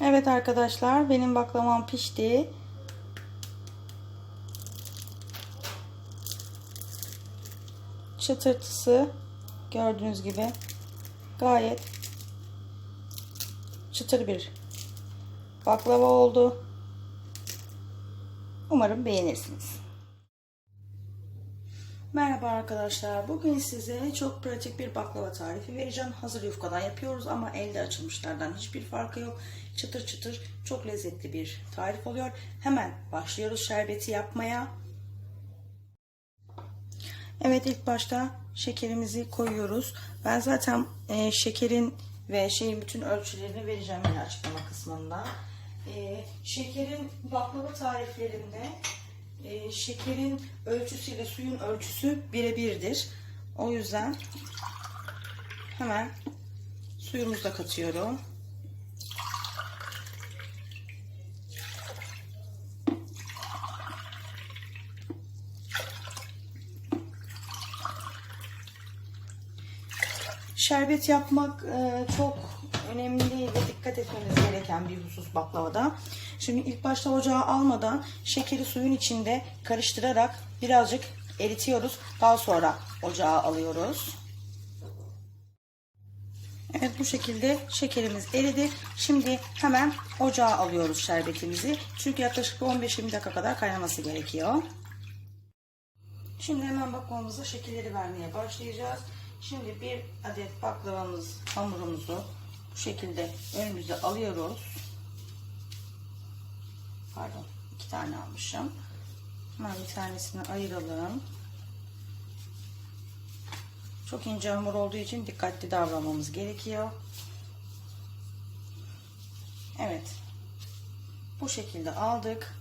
Evet arkadaşlar benim baklavam pişti. Çıtırtısı gördüğünüz gibi gayet çıtır bir baklava oldu. Umarım beğenirsiniz. Merhaba arkadaşlar. Bugün size çok pratik bir baklava tarifi vereceğim. Hazır yufkadan yapıyoruz ama elde açılmışlardan hiçbir farkı yok. Çıtır çıtır çok lezzetli bir tarif oluyor. Hemen başlıyoruz şerbeti yapmaya. Evet ilk başta şekerimizi koyuyoruz. Ben zaten e, şekerin ve şeyin bütün ölçülerini vereceğim yine açıklama kısmında. E, şekerin baklava tariflerinde e, şekerin ölçüsüyle suyun ölçüsü birebirdir. O yüzden hemen suyumuzu da katıyorum. Şerbet yapmak e, çok önemli ve dikkat etmemiz gereken bir husus baklavada. Şimdi ilk başta ocağa almadan şekeri suyun içinde karıştırarak birazcık eritiyoruz. Daha sonra ocağa alıyoruz. Evet bu şekilde şekerimiz eridi. Şimdi hemen ocağa alıyoruz şerbetimizi. Çünkü yaklaşık 15-20 dakika kadar kaynaması gerekiyor. Şimdi hemen baklavamıza şekilleri vermeye başlayacağız. Şimdi bir adet baklavamız hamurumuzu bu şekilde önümüze alıyoruz. Pardon iki tane almışım. Hemen bir tanesini ayıralım. Çok ince hamur olduğu için dikkatli davranmamız gerekiyor. Evet. Bu şekilde aldık.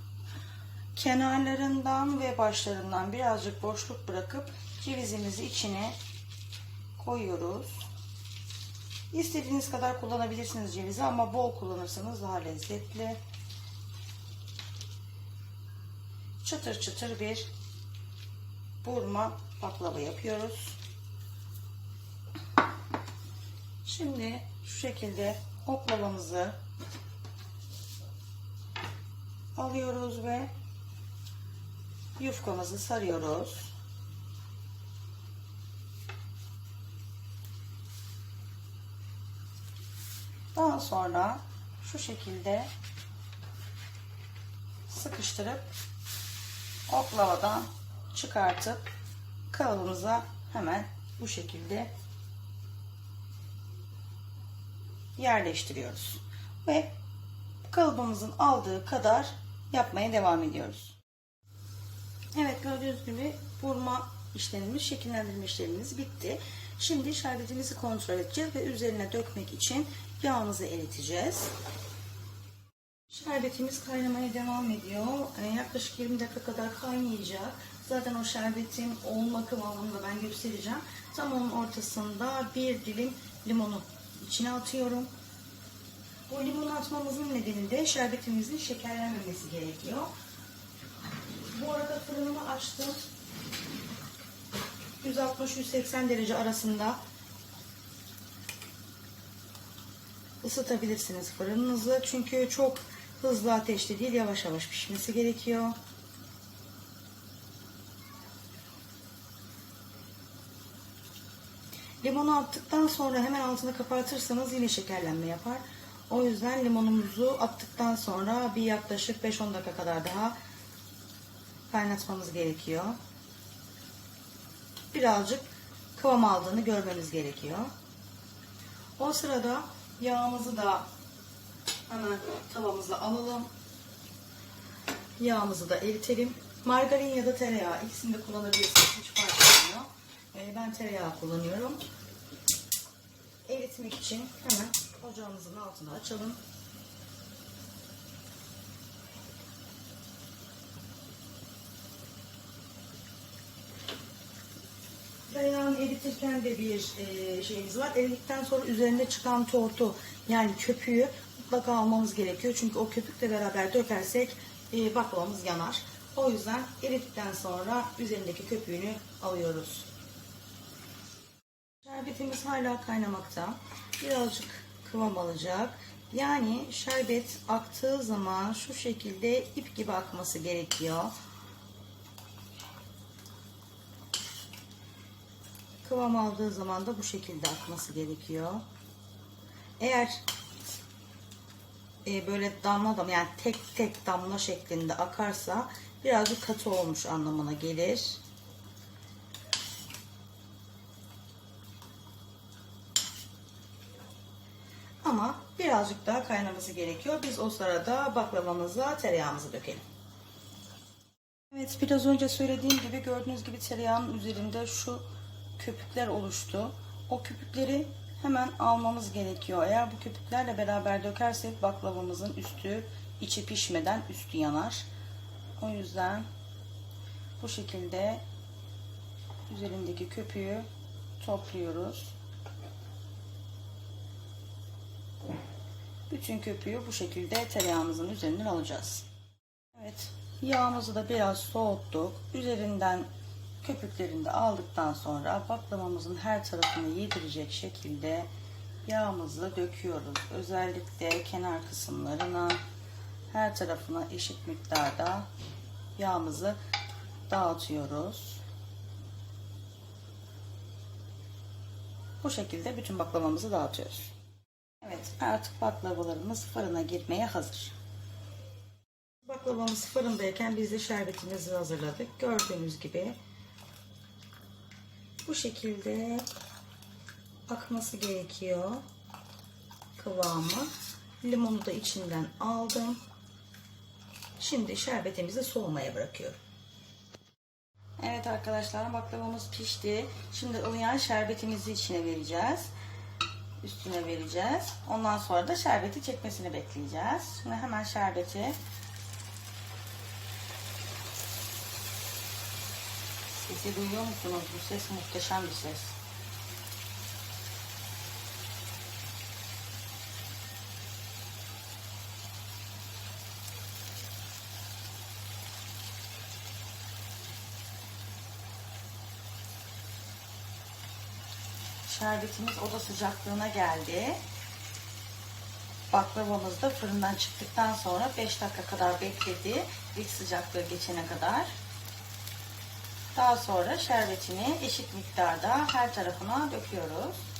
Kenarlarından ve başlarından birazcık boşluk bırakıp cevizimizi içine koyuyoruz. İstediğiniz kadar kullanabilirsiniz cevizi ama bol kullanırsanız daha lezzetli. Çıtır çıtır bir burma baklava yapıyoruz. Şimdi şu şekilde oklavamızı alıyoruz ve yufkamızı sarıyoruz. Daha sonra şu şekilde sıkıştırıp oklavadan çıkartıp kalıbımıza hemen bu şekilde yerleştiriyoruz. Ve kalıbımızın aldığı kadar yapmaya devam ediyoruz. Evet gördüğünüz gibi vurma işlemimiz, şekillendirme işlemimiz bitti. Şimdi şerbetimizi kontrol edeceğiz ve üzerine dökmek için yağımızı eriteceğiz. Şerbetimiz kaynamaya devam ediyor. Yani yaklaşık 20 dakika kadar kaynayacak. Zaten o şerbetin olma kıvamını da ben göstereceğim. Tam onun ortasında bir dilim limonu içine atıyorum. Bu limonu atmamızın nedeni de şerbetimizin şekerlenmemesi gerekiyor. Bu arada fırınımı açtım. 160-180 derece arasında ısıtabilirsiniz fırınınızı. Çünkü çok hızlı ateşte değil yavaş yavaş pişmesi gerekiyor. Limonu attıktan sonra hemen altını kapatırsanız yine şekerlenme yapar. O yüzden limonumuzu attıktan sonra bir yaklaşık 5-10 dakika kadar daha kaynatmamız gerekiyor. Birazcık kıvam aldığını görmemiz gerekiyor. O sırada yağımızı da hemen tavamıza alalım. Yağımızı da eritelim. Margarin ya da tereyağı ikisini de kullanabilirsiniz. Hiç fark etmiyor. Ee, ben tereyağı kullanıyorum. Eritmek için hemen ocağımızın altını açalım. Tereyağını eritirken de bir e, şeyimiz var. Eridikten sonra üzerinde çıkan tortu yani köpüğü mutlaka almamız gerekiyor. Çünkü o köpükle beraber dökersek e, baklavamız yanar. O yüzden eridikten sonra üzerindeki köpüğünü alıyoruz. Şerbetimiz hala kaynamakta. Birazcık kıvam alacak. Yani şerbet aktığı zaman şu şekilde ip gibi akması gerekiyor. Kıvam aldığı zaman da bu şekilde akması gerekiyor. Eğer e, böyle damla damla yani tek tek damla şeklinde akarsa birazcık katı olmuş anlamına gelir. Ama birazcık daha kaynaması gerekiyor. Biz o sırada baklavamıza tereyağımızı dökelim. Evet biraz önce söylediğim gibi gördüğünüz gibi tereyağının üzerinde şu köpükler oluştu. O köpükleri hemen almamız gerekiyor. Eğer bu köpüklerle beraber dökersek baklavamızın üstü içi pişmeden üstü yanar. O yüzden bu şekilde üzerindeki köpüğü topluyoruz. Bütün köpüğü bu şekilde tereyağımızın üzerinden alacağız. Evet, yağımızı da biraz soğuttuk. Üzerinden köpüklerini de aldıktan sonra baklavamızın her tarafını yedirecek şekilde yağımızı döküyoruz. Özellikle kenar kısımlarına her tarafına eşit miktarda yağımızı dağıtıyoruz. Bu şekilde bütün baklavamızı dağıtıyoruz. Evet artık baklavalarımız fırına girmeye hazır. Baklavamız fırındayken biz de şerbetimizi hazırladık. Gördüğünüz gibi bu şekilde akması gerekiyor kıvamı. Limonu da içinden aldım. Şimdi şerbetimizi soğumaya bırakıyorum. Evet arkadaşlar baklavamız pişti. Şimdi ılıyan şerbetimizi içine vereceğiz. Üstüne vereceğiz. Ondan sonra da şerbeti çekmesini bekleyeceğiz. Şimdi hemen şerbeti Sesi duyuyor musunuz? Bu ses muhteşem bir ses. Şerbetimiz oda sıcaklığına geldi. Baklavamız da fırından çıktıktan sonra 5 dakika kadar bekledi. İlk sıcaklığı geçene kadar. Daha sonra şerbetini eşit miktarda her tarafına döküyoruz.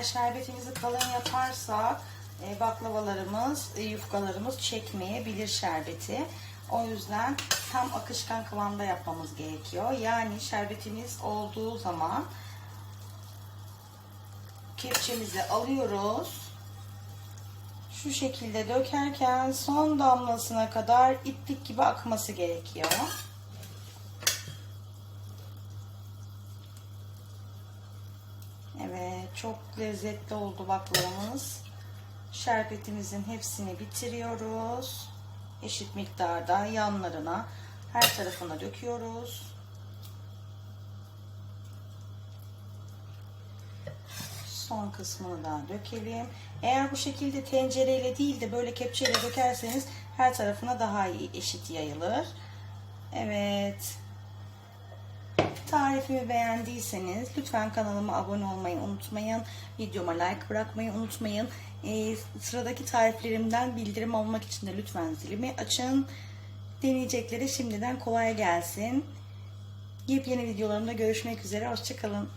Eğer şerbetimizi kalın yaparsak e, baklavalarımız, e, yufkalarımız çekmeyebilir şerbeti. O yüzden tam akışkan kıvamda yapmamız gerekiyor. Yani şerbetimiz olduğu zaman kepçemizi alıyoruz. Şu şekilde dökerken son damlasına kadar iplik gibi akması gerekiyor. Evet, çok lezzetli oldu baklavamız. Şerbetimizin hepsini bitiriyoruz. Eşit miktarda yanlarına, her tarafına döküyoruz. Son kısmını da dökelim. Eğer bu şekilde tencereyle değil de böyle kepçeyle dökerseniz her tarafına daha iyi eşit yayılır. Evet. Tarifimi beğendiyseniz lütfen kanalıma abone olmayı unutmayın. Videoma like bırakmayı unutmayın. Ee, sıradaki tariflerimden bildirim almak için de lütfen zilimi açın. Deneyeceklere şimdiden kolay gelsin. Yepyeni videolarımda görüşmek üzere. Hoşçakalın.